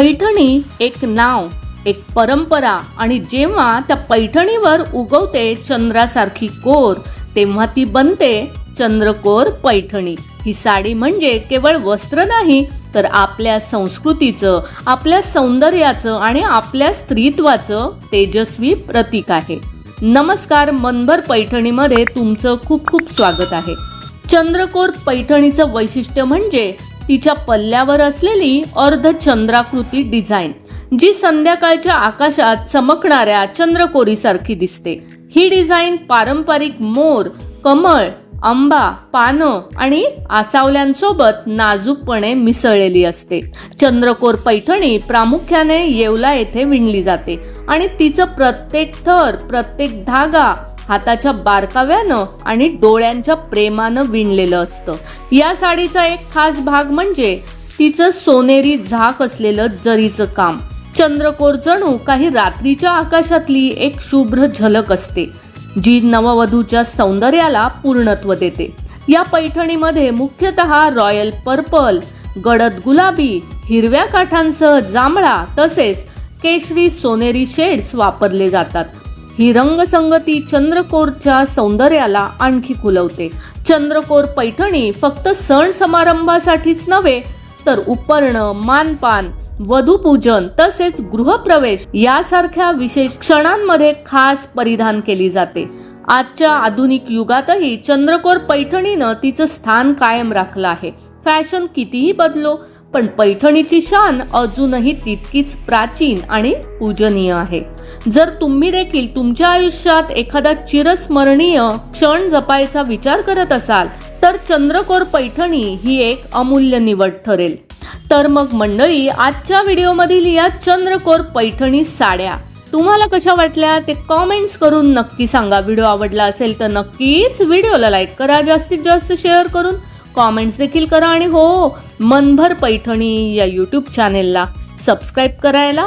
पैठणी एक नाव एक परंपरा आणि जेव्हा त्या पैठणीवर उगवते चंद्रासारखी कोर तेव्हा ती बनते चंद्रकोर पैठणी. ही साडी म्हणजे केवळ वस्त्र नाही तर आपल्या संस्कृतीचं आपल्या सौंदर्याचं आणि आपल्या स्त्रीत्वाचं तेजस्वी प्रतीक आहे. नमस्कार मनभर पैठणीमध्ये तुमचं खूप खूप स्वागत आहे. चंद्रकोर पैठणीचं वैशिष्ट्य म्हणजे तिच्या पल्ल्यावर असलेली अर्धचंद्राकृती डिझाईन जी संध्याकाळच्या आकाशात चमकणाऱ्या चंद्रकोरीसारखी दिसते. ही डिझाईन पारंपरिक मोर कमळ आंबा पानं आणि आसावल्यांसोबत नाजूकपणे मिसळलेली असते. चंद्रकोर पैठणी प्रामुख्याने येवला येथे विणली जाते आणि तिचं प्रत्येक थर प्रत्येक धागा हाताच्या बारकाव्यानं आणि डोळ्यांच्या प्रेमानं विणलेलं असतं. या साडीचा एक खास भाग म्हणजे तिचं सोनेरी झाक असलेलं जरीचं काम. चंद्रकोर जणू काही रात्रीच्या आकाशातली एक शुभ्र झलक असते जी नववधूच्या सौंदर्याला पूर्णत्व देते. या पैठणीमध्ये मुख्यतः रॉयल पर्पल गडद गुलाबी हिरव्या काठांसह जांभळा तसेच केशरी सोनेरी शेड्स वापरले जातात. ही रंगसंगती चंद्रकोरच्या सौंदर्याला आणखी खुलवते. चंद्रकोर पैठणी फक्त सण समारंभासाठीच नव्हे तर उपर्ण मानपान वधूपूजन तसेच गृहप्रवेश यासारख्या विशेष क्षणांमध्ये खास परिधान केली जाते. आजच्या आधुनिक युगातही चंद्रकोर पैठणीनं तिचं स्थान कायम राखलं आहे. फॅशन कितीही बदलो पण पैठणीची शान अजूनही तितकीच प्राचीन आणि पूजनीय आहे. जर तुम्ही देखील तुमच्या आयुष्यात एखादा चिरस्मरणीय क्षण जपायचा विचार करत असाल तर चंद्रकोर पैठणी ही एक अमूल्य निवड ठरेल. तर मग मंडळी आजच्या व्हिडिओमधील या चंद्रकोर पैठणी साड्या तुम्हाला कशा वाटल्या ते कॉमेंट्स करून नक्की सांगा. व्हिडिओ आवडला असेल तर नक्कीच व्हिडिओला लाईक करा जास्तीत जास्त शेअर करून कॉमेंट्स देखील करा आणि हो मनभर पैठणी या यूट्यूब चॅनेलला सबस्क्राईब करायला